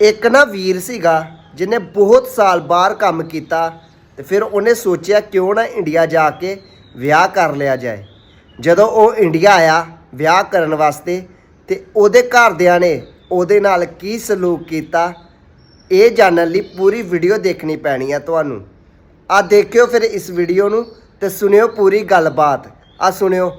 ਇੱਕ ਨਾ ਵੀਰ ਸੀਗਾ ਜਿਹਨੇ ਬਹੁਤ ਸਾਲ ਬਾਹਰ ਕੰਮ ਕੀਤਾ ਤੇ ਫਿਰ ਉਹਨੇ ਸੋਚਿਆ ਕਿਉਂ ਨਾ ਇੰਡੀਆ ਜਾ ਕੇ ਵਿਆਹ ਕਰ ਲਿਆ ਜਾਏ। ਜਦੋਂ ਉਹ ਇੰਡੀਆ ਆਇਆ ਵਿਆਹ ਕਰਨ ਵਾਸਤੇ ਤੇ ਉਹਦੇ ਘਰਦਿਆਂ ਨੇ ਉਹਦੇ ਨਾਲ ਕੀ ਸਲੂਕ ਕੀਤਾ, ਇਹ ਜਾਣਨ ਲਈ ਪੂਰੀ ਵੀਡੀਓ ਦੇਖਣੀ ਪੈਣੀ ਆ ਤੁਹਾਨੂੰ। ਆ ਦੇਖਿਓ ਫਿਰ ਇਸ ਵੀਡੀਓ ਨੂੰ ਤੇ ਸੁਣਿਓ ਪੂਰੀ ਗੱਲਬਾਤ। ਆ ਸੁਣਿਓ।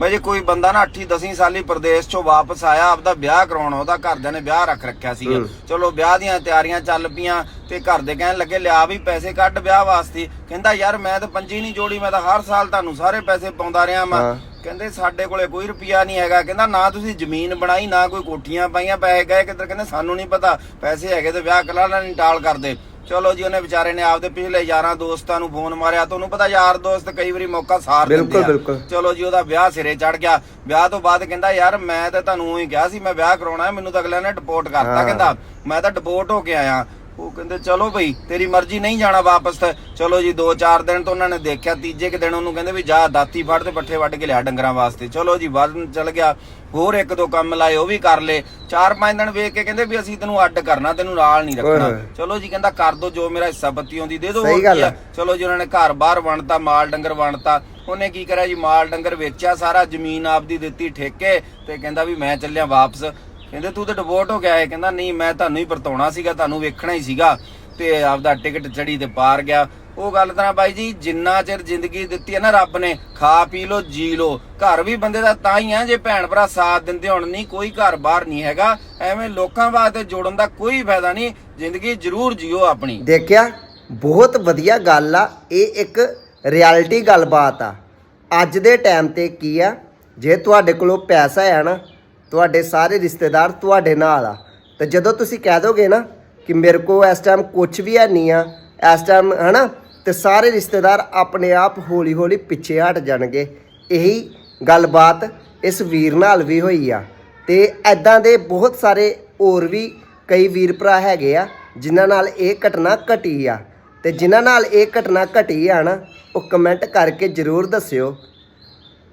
ਮੈਂ ਜੇ ਕੋਈ ਬੰਦਾ ਨਾ 8 10 ਸਾਲੀ ਪ੍ਰਦੇਸ਼ ਚੋਂ ਵਾਪਸ ਆਇਆ ਆਪਦਾ ਵਿਆਹ ਕਰਾਉਣਾ ਉਹਦਾ ਘਰਦਿਆਂ ਨੇ ਵਿਆਹ ਰੱਖ ਰੱਖਿਆ ਹੂੰ। ਚਲੋ ਵਿਆਹ ਦੀਆਂ ਤਿਆਰੀਆਂ ਚੱਲ ਪਈਆਂ ਤੇ ਘਰ ਦੇ ਕਹਿਣ ਲੱਗੇ ਲਿਆ ਵੀ ਪੈਸੇ ਕੱਢ ਵਿਆਹ ਵਾਸਤੇ। ਕਹਿੰਦਾ ਯਾਰ ਮੈਂ ਤਾਂ ਪੰਜੀ ਨਹੀਂ ਜੋੜੀ ਮੈਂ ਤਾਂ ਹਰ ਸਾਲ ਤੁਹਾਨੂੰ ਸਾਰੇ ਪੈਸੇ ਪਾਉਂਦਾ ਰਿਹਾ ਮੈਂ। ਕਹਿੰਦੇ ਸਾਡੇ ਕੋਲੇ ਕੋਈ ਰੁਪਿਆ ਨਹੀਂ ਹੈਗਾ। ਕਹਿੰਦਾ ਨਾ ਤੁਸੀਂ ਜ਼ਮੀਨ ਬਣਾਈ ਨਾ ਕੋਈ ਕੋਠੀਆਂ ਪਾਈਆਂ ਪੈਸੇ ਗਏ ਕਿੱਧਰ? ਕਹਿੰਦੇ ਸਾਨੂੰ ਨਹੀਂ ਪਤਾ ਪੈਸੇ ਹੈਗੇ ਤੇ ਵਿਆਹ ਕਲਾ ਨਹੀਂ ਟਾਲ ਕਰਦੇ ਚਲੋ ਜੀ ਉਹਨੇ ਵਿਚਾਰੇ ਨੇ ਆਪਦੇ ਪਿਛਲੇ ਯਾਰਾਂ ਦੋਸਤਾਂ ਨੂੰ ਫੋਨ ਮਾਰਿਆ ਤੁਹਾਨੂੰ ਪਤਾ ਯਾਰ ਦੋਸਤ ਕਈ ਵਾਰੀ ਮੌਕਾ ਸਾਰ ਦਿੰਦੇ ਆ ਬਿਲਕੁਲ। ਚਲੋ ਜੀ ਉਹਦਾ ਵਿਆਹ ਸਿਰੇ ਚੜ ਗਿਆ ਵਿਆਹ ਤੋਂ ਬਾਅਦ ਕਹਿੰਦਾ ਯਾਰ ਮੈਂ ਤਾਂ ਤੁਹਾਨੂੰ ਉਹੀ ਕਿਹਾ ਸੀ ਮੈਂ ਵਿਆਹ ਕਰਾਉਣਾ ਹੈ ਮੈਨੂੰ ਤਾਂ ਅਗਲੇ ਨੇ ਡਿਪੋਰਟ ਕਰਤਾ ਹਾਂ। ਕਹਿੰਦਾ ਮੈਂ ਤਾਂ ਡਿਪੋਰਟ ਹੋ ਕੇ ਆਇਆ ਉਹ ਕਹਿੰਦੇ ਚਲੋ ਭਈ ਤੇਰੀ ਮਰਜ਼ੀ ਨਹੀਂ ਜਾਣਾ ਵਾਪਸ ਤੇ। ਚਲੋ ਜੀ 2-4 ਦਿਨ ਤੋਂ ਉਹਨਾਂ ਨੇ ਦੇਖਿਆ ਤੀਜੇ ਕਿ ਦਿਨ ਉਹਨੂੰ ਕਹਿੰਦੇ ਵੀ ਜਾ ਦਾਤੀ ਫੜ ਤੇ ਪੱਠੇ ਵੱਢ ਕੇ ਲਿਆ ਡੰਗਰਾਂ ਵਾਸਤੇ। ਚਲੋ ਜੀ ਵੱਧ ਚੱਲ ਗਿਆ। ਹੋਰ ਇੱਕ ਦੋ ਕੰਮ ਲਾਏ ਉਹ ਵੀ ਕਰ ਲੇ ਚਾਰ ਪੰਜ ਦਿਨ ਵੇਖ ਕੇ ਕਹਿੰਦੇ ਵੀ ਅਸੀਂ ਤੈਨੂੰ ਅੱਡ ਕਰਨਾ ਤੈਨੂੰ ਨਾਲ ਨਹੀਂ ਰੱਖਣਾ। ਚਲੋ ਜੀ ਕਹਿੰਦਾ ਕਰ ਦੋ ਜੋ ਮੇਰਾ ਹਿੱਸਾ ਪੱਤੀ ਆਉਂਦੀ ਦੇ ਦੋ। ਚਲੋ ਜੀ ਉਹਨਾਂ ਨੇ ਘਰ ਬਾਹਰ ਵੰਡਤਾ ਮਾਲ ਡੰਗਰ ਵੰਡਤਾ। ਉਹਨੇ ਕੀ ਕਰਿਆ ਜੀ ਮਾਲ ਡੰਗਰ ਵੇਚਿਆ ਸਾਰਾ ਜ਼ਮੀਨ ਆਪਦੀ ਦਿੱਤੀ ਠੇਕੇ ਤੇ ਕਹਿੰਦਾ ਵੀ ਮੈਂ ਚੱਲਿਆ ਵਾਪਸ। ਕਹਿੰਦੇ, ਤੂੰ ਤਾਂ ਡਿਵੋਰਟ ਹੋ ਗਿਆ ਹੈ ਕਹਿੰਦਾ, ਨਹੀਂ, ਮੈਂ ਤੁਹਾਨੂੰ ਹੀ ਵਰਤਾਉਣਾ ਸੀਗਾ, ਤੁਹਾਨੂੰ ਵੇਖਣਾ ਹੀ ਸੀਗਾ ਤੇ ਆਪਦਾ ਟਿਕਟ ਚੜੀ ਤੇ ਪਾਰ ਗਿਆ। ਉਹ ਗੱਲ ਤਾਂ ਬਾਈ ਜੀ ਜਿੰਨਾ ਚਿਰ ਜ਼ਿੰਦਗੀ ਦਿੱਤੀ ਹੈ ਨਾ ਰੱਬ ਨੇ, ਖਾ ਪੀ ਲੋ ਜੀ ਲੋ ਘਰ ਵੀ ਬੰਦੇ ਦਾ ਤਾਂ ਹੀ ਆ, ਜੇ ਭੈਣ ਭਰਾ ਸਾਥ ਦਿੰਦੇ ਹੋਣ, ਨਹੀਂ ਕੋਈ ਘਰ ਬਾਹਰ ਨਹੀਂ ਹੈਗਾ। ਐਵੇਂ ਲੋਕਾਂ ਵਾਸਤੇ ਜੋੜਨ ਦਾ ਕੋਈ ਫਾਇਦਾ ਨਹੀਂ, ਜ਼ਿੰਦਗੀ ਜ਼ਰੂਰ ਜੀਓ ਆਪਣੀ। ਦੇਖਿਆ, ਬਹੁਤ ਵਧੀਆ ਗੱਲ ਆ, ਇਹ ਇੱਕ ਰਿਐਲਿਟੀ ਗੱਲਬਾਤ ਆ। ਅੱਜ ਦੇ ਟਾਈਮ ਤੇ ਕੀ ਆ, ਜੇ ਤੁਹਾਡੇ ਕੋਲੋਂ ਪੈਸਾ ਹੈ ਨਾ ਤੁਹਾਡੇ ਸਾਰੇ ਰਿਸ਼ਤੇਦਾਰ ਤੁਹਾਡੇ ਨਾਲ ਆ। ਤੇ ਜਦੋਂ ਤੁਸੀਂ ਕਹਿ ਦੋਗੇ ਨਾ ਕਿ ਮੇਰੇ ਕੋਲ ਇਸ ਟਾਈਮ ਕੁਝ ਵੀ ਹੈ ਨਹੀਂ ਆ, ਇਸ ਟਾਈਮ ਹਨਾ, ਤੇ ਸਾਰੇ ਰਿਸ਼ਤੇਦਾਰ ਆਪਣੇ ਆਪ ਹੌਲੀ ਹੌਲੀ ਪਿੱਛੇ ਹਟ ਜਾਣਗੇ। ਇਹੀ ਗੱਲਬਾਤ ਇਸ ਵੀਰ ਨਾਲ ਵੀ ਹੋਈ ਆ। ਤੇ ਐਦਾਂ ਦੇ ਬਹੁਤ ਸਾਰੇ ਹੋਰ ਵੀ ਕਈ ਵੀਰ ਭਰਾ ਹੈਗੇ ਆ, ਜਿਨ੍ਹਾਂ ਨਾਲ ਇਹ ਘਟਨਾ ਘਟੀ ਆ। ਤੇ ਜਿਨ੍ਹਾਂ ਨਾਲ ਇਹ ਘਟਨਾ ਘਟੀ ਆ ਨਾ, ਉਹ ਕਮੈਂਟ ਕਰਕੇ ਜਰੂਰ ਦੱਸਿਓ।